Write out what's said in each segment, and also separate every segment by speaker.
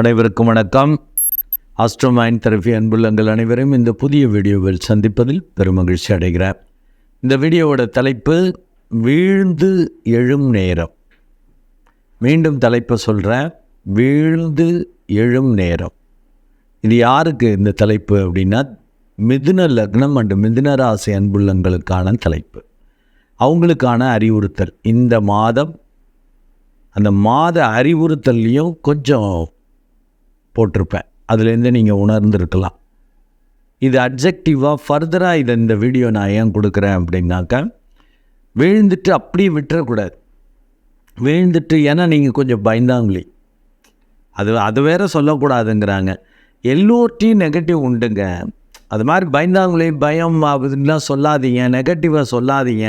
Speaker 1: அனைவருக்கும் வணக்கம். ஆஸ்ட்ரோமைன் தெரபி அன்புள்ளங்கள் அனைவரும் இந்த புதிய வீடியோவில் சந்திப்பதில் பெருமகிழ்ச்சி அடைகிறார் இந்த வீடியோவோட தலைப்பு வீழ்ந்து எழும் நேரம். மீண்டும் தலைப்பை சொல்கிறேன் வீழ்ந்து எழும் நேரம். இது யாருக்கு இந்த தலைப்பு அப்படின்னா மிதுன லக்னம் அண்டு மிதுன ராசி அன்புள்ளங்களுக்கான தலைப்பு. அவங்களுக்கான அறிவுறுத்தல். இந்த மாதம் அந்த மாத அறிவுறுத்தல்லையும் கொஞ்சம் போட்டிருப்பேன். அதுலேருந்து நீங்கள் உணர்ந்துருக்கலாம். இது அப்ஜெக்டிவாக ஃபர்தராக இதை இந்த வீடியோ நான் ஏன் கொடுக்குறேன் அப்படின்னாக்கா விழுந்துட்டு அப்படியே விட்டுறக்கூடாது. விழுந்துட்டு ஏன்னா நீங்கள் கொஞ்சம் பயந்தாங்களே. அது அது வேற சொல்லக்கூடாதுங்கிறாங்க. எல்லோர்ட்டையும் நெகட்டிவ் உண்டுங்க. அது மாதிரி பயந்தாங்களே பயம் அப்படின்லாம் சொல்லாதீங்க நெகட்டிவாக சொல்லாதீங்க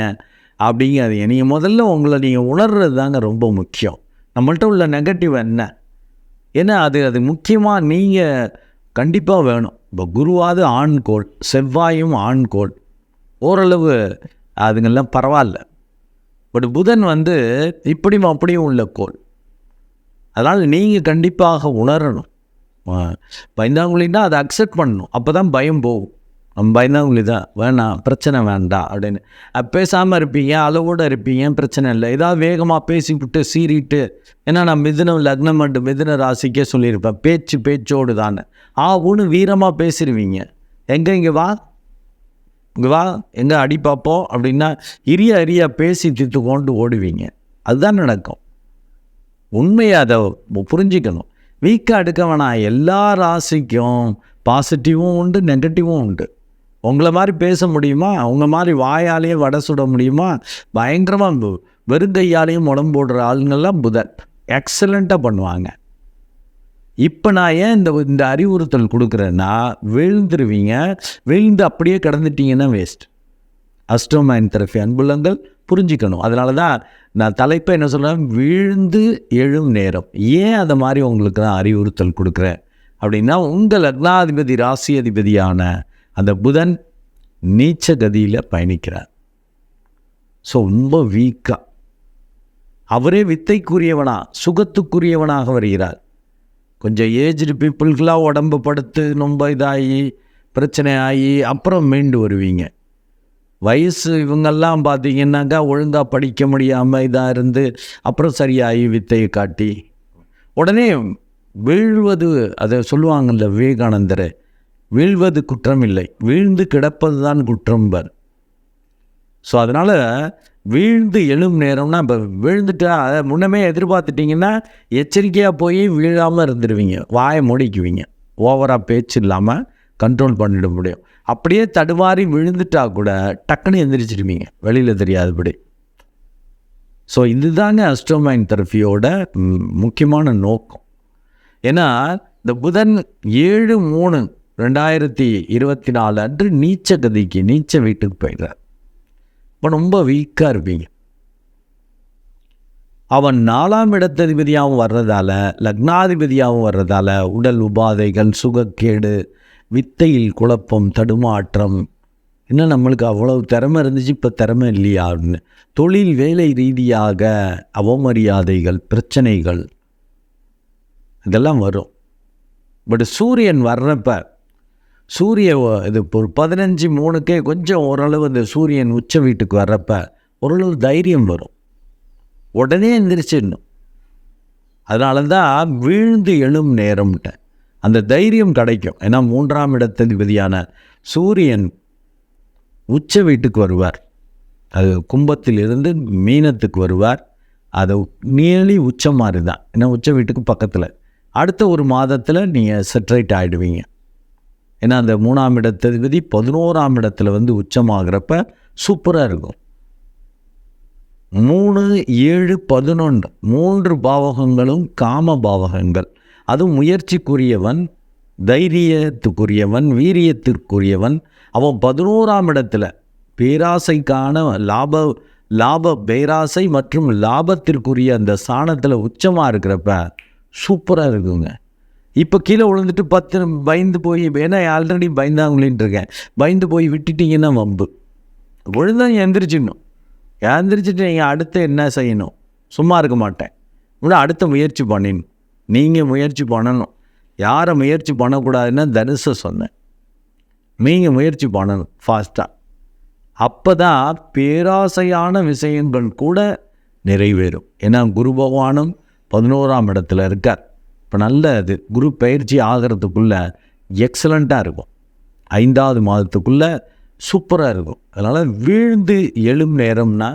Speaker 1: அப்படிங்காதீங்க. நீங்கள் முதல்ல உங்களை நீங்கள் உணர்றது தாங்க ரொம்ப முக்கியம். நம்மள்ட்ட உள்ள நெகட்டிவ் என்ன? ஏன்னா அது அது முக்கியமாக நீங்கள் கண்டிப்பாக வேணும். இப்போ குருவாது ஆண்கோள் செவ்வாயும் ஆண்கோள். ஓரளவு அதுங்கெல்லாம் பரவாயில்ல பட் புதன் வந்து இப்படியும் அப்படியும் உள்ள கோள். அதனால் நீங்கள் கண்டிப்பாக உணரணும். பயந்தாங்குழின்னா அதை அக்செப்ட் பண்ணணும். அப்போ தான் பயம் போகும். பயந்தாங்குழி தான் வேணாம் பிரச்சனை வேண்டாம் அப்படின்னு. பேசாமல் இருப்பீங்க அளவோடு இருப்பீங்க பிரச்சனை இல்லை. ஏதாவது வேகமாக பேசிவிட்டு சீறிட்டு ஏன்னா நான் மிதுனம் லக்னம் அண்டு மிதுன ராசிக்கே சொல்லியிருப்பேன். பேச்சு பேச்சோடு தானே. ஆ ஒன்று வீரமாக பேசிடுவீங்க எங்கே இங்கே வா. இங்கே வா. எங்கே அடி பார்ப்போம் அப்படின்னா இரிய அரிய பேசி தித்து கொண்டு ஓடுவீங்க. அதுதான் நடக்கும். உண்மையை அதை புரிஞ்சிக்கணும். வீக்காக எடுக்க வேணாம். எல்லா ராசிக்கும் பாசிட்டிவும் உண்டு நெகட்டிவும் உண்டு. உங்களை மாதிரி பேச முடியுமா? அவங்க மாதிரி வாயாலேயே வடை சுட முடியுமா? பயங்கரமாக வெறுங்கையாலேயும் உடம்பு போடுற ஆளுங்கள்லாம் புதன் எக்ஸலண்ட்டாக பண்ணுவாங்க. இப்போ நான் ஏன் இந்த இந்த அறிவுறுத்தல் கொடுக்குறேன்னா விழுந்துருவீங்க. விழுந்து அப்படியே கிடந்துட்டீங்கன்னா வேஸ்ட் அஸ்டோமைன் தெரபி அன்புள்ளங்கள் புரிஞ்சிக்கணும். அதனால தான் நான் தலைப்பை என்ன சொல்கிறேன் விழுந்து எழும் நேரம். ஏன் அதை மாதிரி உங்களுக்கு நான் அறிவுறுத்தல் கொடுக்குறேன்? அப்படின்னா உங்கள் லக்னாதிபதி ராசி அதிபதியான அந்த புதன் நீச்ச கதியில் பயணிக்கிறார். ஸோ ரொம்ப வீக்காக அவரே வித்தைக்குரியவனா சுகத்துக்குரியவனாக வருகிறார். கொஞ்சம் ஏஜ்டு பீப்புள்களாக உடம்பு படுத்து ரொம்ப இதாகி பிரச்சனை ஆகி அப்புறம் மீண்டு வருவீங்க. வயசு இவங்கெல்லாம் பார்த்தீங்கன்னாக்கா ஒழுங்காக படிக்க முடியாமல் இதாக இருந்து அப்புறம் சரியாகி வித்தையை காட்டி உடனே வீழ்வது அதை சொல்லுவாங்கல்ல விவேகானந்தர் வீழ்வது குற்றமில்லை. வீழ்ந்து கிடப்பது தான் குற்றம்பர் ஸோ அதனால் வீழ்ந்து எழும் நேரம்னா இப்போ விழுந்துட்டா அதை முன்னமே எதிர்பார்த்துட்டிங்கன்னா எச்சரிக்கையாக போய் வீழாமல் இருந்துடுவீங்க வாயை மூடிக்குவீங்க. ஓவராக பேச்சு இல்லாமல் கண்ட்ரோல் பண்ணிட முடியும். அப்படியே தடுமாறி விழுந்துட்டா கூட டக்குன்னு எந்திரிச்சிடுவீங்க வெளியில் தெரியாதபடி. ஸோ இதுதாங்க அஸ்ட்ரோமைன் தெரப்பியோட முக்கியமான நோக்கம். ஏன்னா இந்த புதன் ஏழு மூணு ரெண்டாயிரத்தி இருபத்தி நாலு அன்று நீச்ச கதிக்கு நீச்ச வீட்டுக்கு போயிடுறார். இப்போ ரொம்ப வீக்காக இருப்பீங்க. அவன் நாலாம் இடத்ததிபதியாகவும் வர்றதால லக்னாதிபதியாகவும் வர்றதால உடல் உபாதைகள் சுகக்கேடு வித்தையில் குழப்பம் தடுமாற்றம் இன்னும் நம்மளுக்கு அவ்வளவு திறமை இருந்துச்சு இப்போ திறமை இல்லையா அப்படின்னு. தொழில் வேலை ரீதியாக அவமரியாதைகள் பிரச்சனைகள் இதெல்லாம் வரும். பட் சூரியன் வர்றப்ப சூரிய இது ஒரு பதினஞ்சு மூணுக்கே கொஞ்சம் ஓரளவு இந்த சூரியன் உச்ச வீட்டுக்கு வர்றப்ப ஓரளவு தைரியம் வரும். உடனே எந்திரிச்சிடணும் அதனால தான் வீழ்ந்து எழும் நேரம்ட்டேன் அந்த தைரியம் கிடைக்கும். ஏன்னா மூன்றாம் இடத்ததிபதியான சூரியன் உச்ச வீட்டுக்கு வருவார். அது கும்பத்திலிருந்து மீனத்துக்கு வருவார். அது நியர்லி உச்சம் மாதிரி தான் ஏன்னா உச்ச வீட்டுக்கு பக்கத்தில். அடுத்த ஒரு மாதத்தில் நீங்கள் செட்ரேட் ஆகிடுவீங்க ஏன்னா அந்த மூணாம் இடத்ததிபதி பதினோராம் இடத்துல வந்து உச்சமாகிறப்ப சூப்பராக இருக்கும். மூணு ஏழு பதினொன்று மூன்று பாவகங்களும் காம பாவகங்கள். அதுவும் முயற்சிக்குரியவன் தைரியத்துக்குரியவன் வீரியத்திற்குரியவன். அவன் பதினோராம் இடத்துல பேராசைக்கான லாப லாப பேராசை மற்றும் லாபத்திற்குரிய அந்த சாணத்தில் உச்சமாக இருக்கிறப்ப சூப்பராக இருக்குங்க. இப்போ கீழே விழுந்துட்டு பத்து பயந்து போய் ஏன்னா ஆல்ரெடி பயந்தாங்களின்னு இருக்கேன். பயந்து போய் விட்டுட்டீங்கன்னா வம்பு. விழுந்தா எந்திரிச்சிடணும். எந்திரிச்சிட்டு நீங்கள் அடுத்து என்ன செய்யணும்? சும்மா இருக்க மாட்டேன். விட அடுத்த முயற்சி பண்ணிடணும். நீங்கள் முயற்சி பண்ணணும். யாரை முயற்சி பண்ணக்கூடாதுன்னா தனுசை சொன்னேன். நீங்கள் முயற்சி பண்ணணும் ஃபாஸ்ட்டாக அப்போ தான் பேராசையான விஷயங்கள் கூட நிறைவேறும். ஏன்னா குரு பகவானும் பதினோராம் இடத்துல இருக்கார். இப்போ நல்ல இது. குரு பயிற்சி ஆகிறதுக்குள்ளே எக்ஸலண்ட்டாக இருக்கும். ஐந்தாவது மாதத்துக்குள்ளே சூப்பராக இருக்கும். அதனால் வீழ்ந்து எழும் நேரம்னா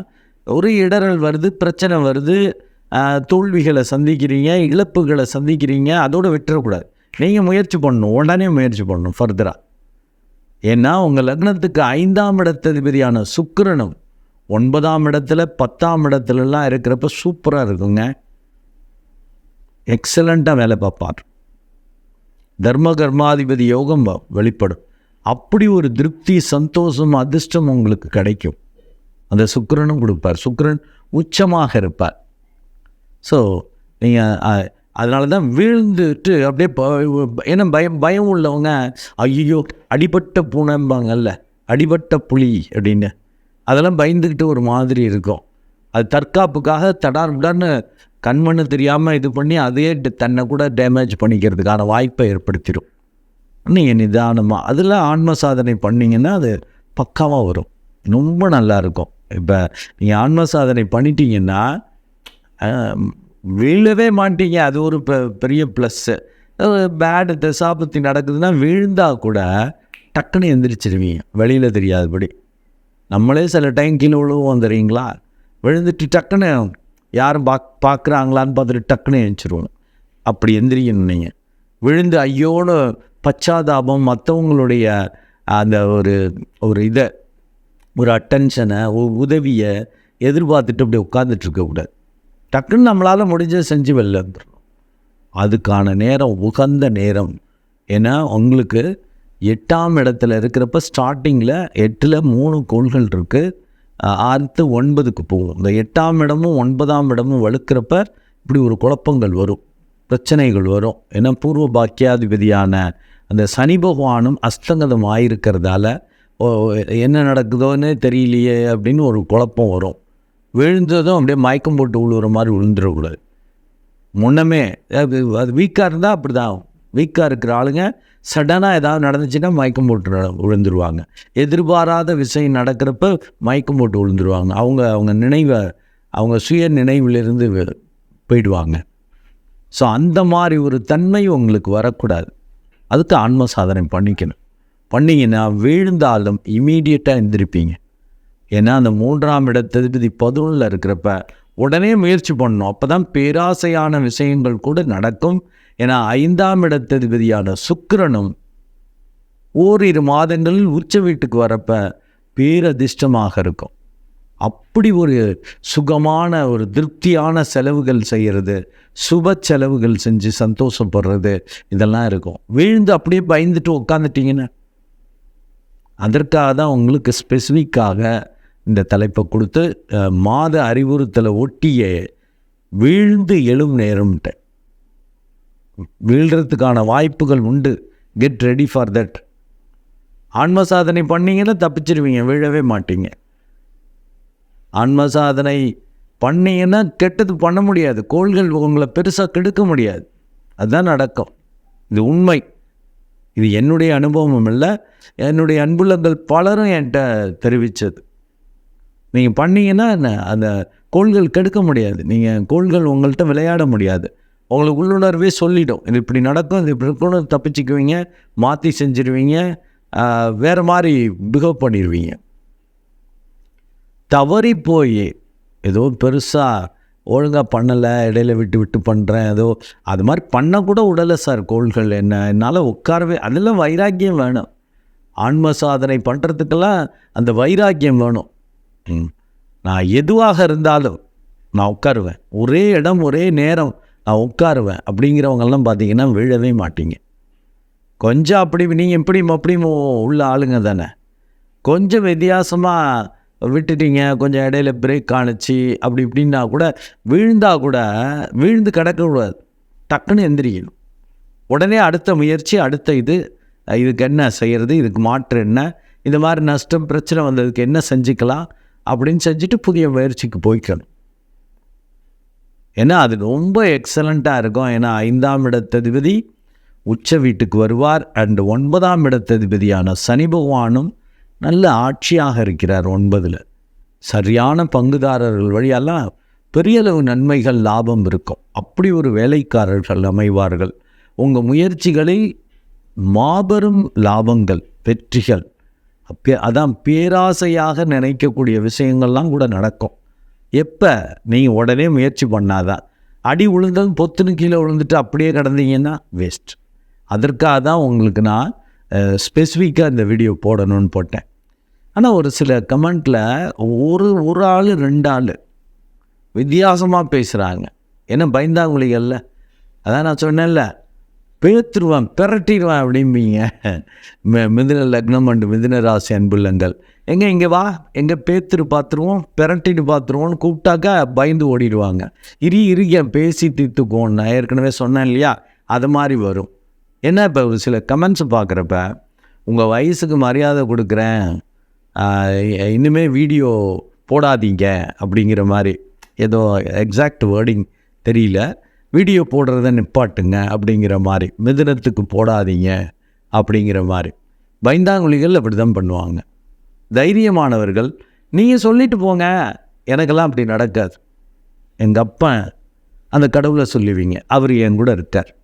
Speaker 1: ஒரு இடரல் வருது பிரச்சனை வருது தோல்விகளை சந்திக்கிறீங்க இழப்புகளை சந்திக்கிறீங்க அதோடு விட்டுறக்கூடாது. நீங்கள் முயற்சி பண்ணணும். உடனே முயற்சி பண்ணணும் ஃபர்தராக ஏன்னா உங்கள் லக்னத்துக்கு ஐந்தாம் இடத்ததிபதியான சுக்கிரனும் ஒன்பதாம் இடத்துல பத்தாம் இடத்துலலாம் இருக்கிறப்ப சூப்பராக இருக்குங்க. எக்ஸலண்ட்டாக வேலை பார்ப்பார். தர்ம கர்மாதிபதி யோகம் வெளிப்படும். அப்படி ஒரு திருப்தி சந்தோஷம் அதிர்ஷ்டம் உங்களுக்கு கிடைக்கும். அந்த சுக்கரனும் கொடுப்பார். சுக்கரன் உச்சமாக இருப்பார். ஸோ நீங்கள் அதனால தான் வீழ்ந்துட்டு அப்படியே ப- ஏன்னா பயம் பயம் உள்ளவங்க ஐயோ அடிபட்ட பூனைம்பாங்கல்ல அடிபட்ட புலி அப்படின்னு. அதெல்லாம் பயந்துக்கிட்டு ஒரு மாதிரி இருக்கும். அது தற்காப்புக்காக தடார் உடார்னு கண்மண்ணு தெரியாமல் இது பண்ணி அதையே ட- தன்னை கூட டேமேஜ் பண்ணிக்கிறதுக்கான வாய்ப்பை ஏற்படுத்திடும் நீங்கள் நிதானமாக அதில் ஆன்ம சாதனை பண்ணிங்கன்னா அது பக்காவாக வரும். ரொம்ப நல்லாயிருக்கும் இப்போ நீங்கள் ஆன்ம சாதனை பண்ணிட்டீங்கன்னா விழவே வீழவே மாட்டீங்க. அது ஒரு பெ- பெரிய ப்ளஸ்ஸு பேடு தசாபத்தி நடக்குதுன்னா விழுந்தால் கூட டக்குன்னு எந்திரிச்சிருவீங்க. வெளியில் தெரியாதபடி. நம்மளே சில டைம் கீழே விழுவோம் தெரியுங்களா? விழுந்துட்டு டக்குன்னு யாரும் பாக் பார்க்குறாங்களான்னு பார்த்துட்டு டக்குன்னு எழுந்திருவோம் அப்படி எந்திரிக்கணும் நீங்கள் விழுந்து ஐயோட பச்சாதாபம் மற்றவங்களுடைய அந்த ஒரு ஒரு இதை ஒரு அட்டென்ஷனை உதவியை எதிர்பார்த்துட்டு அப்படி உட்காந்துட்ருக்கக்கூடாது டக்குன்னு நம்மளால் முடிஞ்ச செஞ்சு வெளில வந்துடணும் அதுக்கான நேரம் உகந்த நேரம். ஏன்னா உங்களுக்கு எட்டாம் இடத்துல இருக்கிறப்ப ஸ்டார்டிங்கில் எட்டில் மூணு கோள்கள் இருக்குது அடுத்து ஒன்பதுக்கு போகும் இந்த எட்டாம் இடமும் ஒன்பதாம் இடமும் வலுக்கிறப்ப இப்படி ஒரு குழப்பங்கள் வரும். பிரச்சனைகள் வரும். ஏன்னா பூர்வ பாக்கியாதிபதியான அந்த சனி பகவானும் அஸ்தங்கதம் ஆயிருக்கிறதால ஓ, என்ன நடக்குதோன்னு தெரியலையே அப்படின்னு ஒரு குழப்பம் வரும். விழுந்ததும் அப்படியே மயக்கம் போட்டு விழுவுற மாதிரி விழுந்துடக்கூடாது. முன்னமே அது அது வீக்காக இருந்தால் அப்படி தான் வீக்காக இருக்கிற ஆளுங்க சடனாக ஏதாவது நடந்துச்சுன்னா மயக்கம் போட்டு நட- விழுந்துருவாங்க. எதிர்பாராத விஷயம் நடக்கிறப்ப மயக்கம் போட்டு விழுந்துருவாங்க. அவங்க அவங்க நினைவை அவங்க சுய நினைவிலிருந்து போயிடுவாங்க. ஸோ அந்த மாதிரி ஒரு தன்மை உங்களுக்கு வரக்கூடாது. அதுக்கு ஆன்ம சாதனை பண்ணிக்கணும். பண்ணிங்கன்னா விழுந்தாலும் இமீடியட்டாக எந்திரிப்பீங்க. ஏன்னா அந்த மூன்றாம் இடத்ததிபதி பதினொன்றில் இருக்கிறப்ப உடனே முயற்சி பண்ணணும். அப்போ தான் பேராசையான விஷயங்கள் கூட நடக்கும். ஏன்னா ஐந்தாம் இடத்ததிபதியான சுக்கிரனும் ஓரிரு மாதங்களில் உச்ச வீட்டுக்கு வரப்ப பேரதிர்ஷ்டமாக இருக்கும். அப்படி ஒரு சுகமான ஒரு திருப்தியான செலவுகள் செய்கிறது சுப செலவுகள் செஞ்சு சந்தோஷப்படுறது இதெல்லாம் இருக்கும். விழுந்து அப்படியே பயந்துட்டு உட்காந்துட்டிங்கன்னா அதற்காக தான் உங்களுக்கு ஸ்பெசிஃபிக்காக இந்த தலைப்பை கொடுத்து மாத அறிவுறுத்தலை ஒட்டிய வீழ்ந்து எழும் நேரம்ட்ட வீழ்கிறதுக்கான வாய்ப்புகள் உண்டு. கெட் ரெடி ஃபார் தட் ஆன்ம சாதனை பண்ணிங்கன்னா தப்பிச்சிருவீங்க வீழவே மாட்டீங்க. ஆன்ம சாதனை பண்ணிங்கன்னா கெட்டது பண்ண முடியாது. கோள்கள் உங்களை பெருசாக கெடுக்க முடியாது. அதுதான் நடக்கும் இது உண்மை. இது என்னுடைய அனுபவம் இல்லை. என்னுடைய அன்புள்ளங்கள் பலரும் என்கிட்ட தெரிவித்தது நீங்கள் பண்ணிங்கன்னா என்ன? அந்த கோள்கள் கெடுக்க முடியாது. நீங்கள் கோள்கள் உங்கள்கிட்ட விளையாட முடியாது. உங்களுக்கு உள்ளுணர்வே சொல்லிடும். இது இப்படி நடக்கும் இது இப்படி இருக்கணும் தப்பிச்சுக்குவீங்க மாற்றி செஞ்சிருவீங்க வேறு மாதிரி பிஹேவ் பண்ணிடுவீங்க தவறி போய் ஏதோ பெருசாக ஒழுங்காக பண்ணலை இடையில விட்டு விட்டு பண்ணுறேன் ஏதோ அது மாதிரி பண்ணக்கூட விடலை சார் கோள்கள் என்ன என்னால் உட்காரவே அதெல்லாம் வைராக்கியம் வேணும். ஆன்ம சாதனை பண்ணுறதுக்கெல்லாம் அந்த வைராக்கியம் வேணும். ம். நான் எதுவாக இருந்தாலும் நான் உட்காருவேன். ஒரே இடம் ஒரே நேரம் நான் உட்காருவேன். அப்படிங்கிறவங்கெல்லாம் பார்த்தீங்கன்னா விழவே மாட்டீங்க. கொஞ்சம் அப்படி நீங்கள் எப்படியும் அப்படியும் உள்ள ஆளுங்க தானே. கொஞ்சம் வித்தியாசமாக விட்டுட்டீங்க. கொஞ்சம் இடையில பிரேக் காணிச்சு அப்படி இப்படின்னா கூட விழுந்தா கூட விழுந்து கிடக்கக்கூடாது. டக்குன்னு எந்திரிக்கணும். உடனே அடுத்த முயற்சி அடுத்த இது இதுக்கு என்ன செய்கிறது இதுக்கு மாற்று என்ன இந்த மாதிரி நஷ்டம் பிரச்சனை வந்ததுக்கு என்ன செஞ்சுக்கலாம் அப்படின்னு செஞ்சுட்டு புதிய முயற்சிக்கு போய்க்கணும். ஏன்னா அது ரொம்ப எக்ஸலண்ட்டாக இருக்கும். ஏன்னா ஐந்தாம் இடத்ததிபதி உச்ச வீட்டுக்கு வருவார். அண்டு ஒன்பதாம் இடத்ததிபதியான சனி பகவானும் நல்ல ஆட்சியாக இருக்கிறார் ஒன்பதில். சரியான பங்குதாரர்கள் வழியெல்லாம் பெரியளவு நன்மைகள் லாபம் இருக்கும். அப்படி ஒரு வேலைக்காரர்கள் அமைவார்கள். உங்கள் முயற்சிகளை மாபெரும் லாபங்கள் வெற்றிகள். அப்பே அதான் பேராசையாக நினைக்கக்கூடிய விஷயங்கள்லாம் கூட நடக்கும். எப்போ நீங்கள் உடனே முயற்சி பண்ணாதான்? அடி விழுந்ததும் பொத்துன்னு கீழே விழுந்துட்டு அப்படியே கிடந்தீங்கன்னா வேஸ்ட் அதற்காக தான் உங்களுக்கு நான் ஸ்பெசிஃபிக்காக இந்த வீடியோ போடணும்னு போட்டேன். ஆனால் ஒரு சில கமெண்ட்டில் ஒரு ஒரு ஆள் ரெண்டு ஆள் வித்தியாசமாக பேசுகிறாங்க என்ன பயந்தாங்குழிகள்ல அதான் நான் சொன்னேன்ல பேத்துருவான் பிரட்டிடுவான் அப்படிம்பீங்க. மிதின மிதுன லக்னம் அண்டு மிதுன ராசி அன்புள்ளங்கள். எங்கே இங்கே வா எங்கே பேத்துரு பார்த்துருவோம் பிரட்டிட்டு பார்த்துருவோம்னு கூப்பிட்டாக்கா பயந்து ஓடிடுவாங்க. இரு இருக்க பேசி தீர்த்துக்குவோம் நான் ஏற்கனவே சொன்னேன் இல்லையா? அது மாதிரி வரும். என்ன இப்போ சில கமெண்ட்ஸ் பார்க்குறப்ப உங்கள் வயசுக்கு மரியாதை கொடுக்குறேன் இன்னுமே வீடியோ போடாதீங்க அப்படிங்கிற மாதிரி ஏதோ எக்ஸாக்ட் வேர்டிங் தெரியல. வீடியோ போடுறத நிப்பாட்டுங்க அப்படிங்கிற மாதிரி. மிதுனத்துக்கு போடாதீங்க அப்படிங்கிற மாதிரி. பைந்தாங்குழிகள் அப்படி தான் பண்ணுவாங்க. தைரியமானவர்கள் நீங்கள் சொல்லிட்டு போங்க எனக்கெல்லாம் அப்படி நடக்காது. எங்கள் அப்பா அந்த கடவுளை சொல்லுவீங்க. அவர் என் கூட இருக்கார்.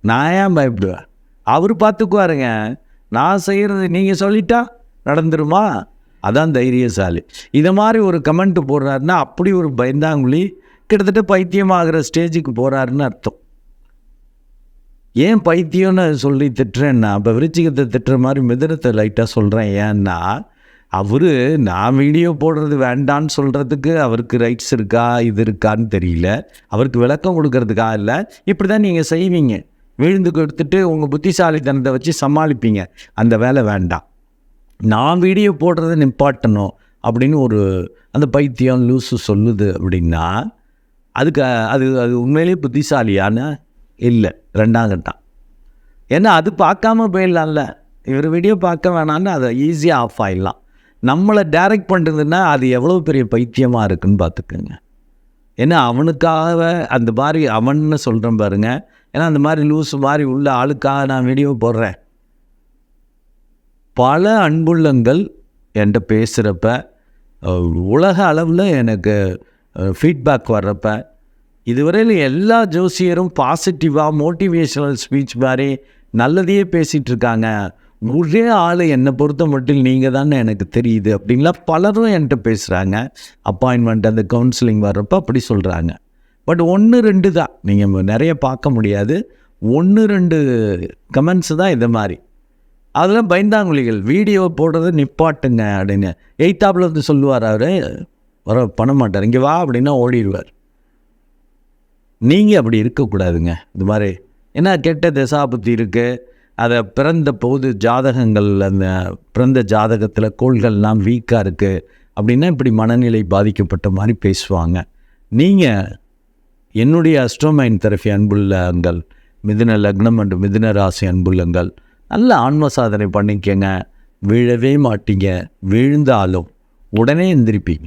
Speaker 1: நான் ஏன் பயப்படுவேன்? அவர் பார்த்துக்குவாருங்க. நான் செய்கிறது நீங்கள் சொல்லிட்டா நடந்துருமா? அதான் தைரியசாலி. இதை மாதிரி ஒரு கமெண்ட் போடுறாருன்னா அப்படி ஒரு பயந்தாங்குழி கிட்டத்தட்ட பைத்தியமாகிற ஸ்டேஜுக்கு போகிறாருன்னு அர்த்தம். ஏன் பைத்தியம்னு சொல்லி திட்டுறேன்னா இப்போ விருச்சிகத்தை திட்டுற மாதிரி மிதனத்தை லைட்டாக சொல்கிறேன் ஏன்னா அவர் நான் வீடியோ போடுறது வேண்டான்னு சொல்கிறதுக்கு அவருக்கு ரைட்ஸ் இருக்கா இது இருக்கான்னு தெரியல. அவருக்கு விளக்கம் கொடுக்கறதுக்கா இல்லை. இப்படி தான் நீங்கள் செய்வீங்க. விழுந்து கொடுத்துட்டு உங்கள் புத்திசாலித்தனத்தை வச்சு சமாளிப்பீங்க. அந்த வேலை வேண்டாம். நான் வீடியோ போடுறத நிப்பாட்டணும் அப்படின்னு ஒரு அந்த பைத்தியம் லூஸு சொல்லுது அப்படின்னா அதுக்கு அது அது உண்மையிலேயே புத்திசாலியான இல்லை. ரெண்டாம் கட்டம் ஏன்னா அது பார்க்காம போயிடலாம்ல. இவர் வீடியோ பார்க்க வேணான்னு அதை ஈஸியாக ஆஃப் ஆயிடலாம். நம்மளை டைரக்ட் பண்ணுறதுன்னா அது எவ்வளோ பெரிய பைத்தியமாக இருக்குன்னு பார்த்துக்கோங்க. ஏன்னா அவனுக்காக அந்த மாதிரி அவன்னு சொல்கிறேன் பாருங்க. ஏன்னா அந்த மாதிரி லூஸ் மாதிரி உள்ள ஆளுக்காக நான் வீடியோ போடுறேன். பல அன்புள்ளங்கள் என்கிட்ட பேசுகிறப்ப உலக அளவில் எனக்கு ஃபீட்பேக் வர்றப்ப இதுவரையில் எல்லா ஜோசியரும் பாசிட்டிவாக மோட்டிவேஷனல் ஸ்பீச் மாதிரி நல்லதையே பேசிகிட்டு இருக்காங்க. ஒரே ஆள் என்னை பொறுத்த மட்டும் நீங்கள் தானே எனக்கு தெரியுது அப்படின்லாம் பலரும் என்கிட்ட பேசுகிறாங்க அப்பாயின்மெண்ட் அந்த கவுன்சிலிங் வர்றப்போ அப்படி சொல்கிறாங்க பட் ஒன்று ரெண்டு தான். நீங்கள் நிறைய பார்க்க முடியாது. ஒன்று ரெண்டு கமெண்ட்ஸ் தான் இது மாதிரி. அதெல்லாம் பயந்தாங்குழிகள். வீடியோ போடுறது நிப்பாட்டுங்க அப்படின்னு. எய்த்தாப்பில் வந்து சொல்லுவார் அவர் வர பண்ண மாட்டார் இங்கே வா அப்படின்னா ஓடிடுவார். நீங்கள் அப்படி இருக்கக்கூடாதுங்க. இது மாதிரி ஏன்னா கெட்ட தசாபுத்தி இருக்குது அதை பிறந்த போது ஜாதகங்கள் அந்த பிறந்த ஜாதகத்தில் கோள்கள்லாம் வீக்காக இருக்குது அப்படின்னா இப்படி மனநிலை பாதிக்கப்பட்ட மாதிரி பேசுவாங்க. நீங்கள் என்னுடைய அஸ்ட்ரோமைன் தெரபி அன்புள்ளங்கள் மிதுன லக்னம் அண்டு மிதுன ராசி அன்புள்ளங்கள் நல்ல ஆன்ம சாதனை பண்ணிக்கங்க. வீழவே மாட்டீங்க. வீழ்ந்தாலும் உடனே எந்திரிப்பீங்க.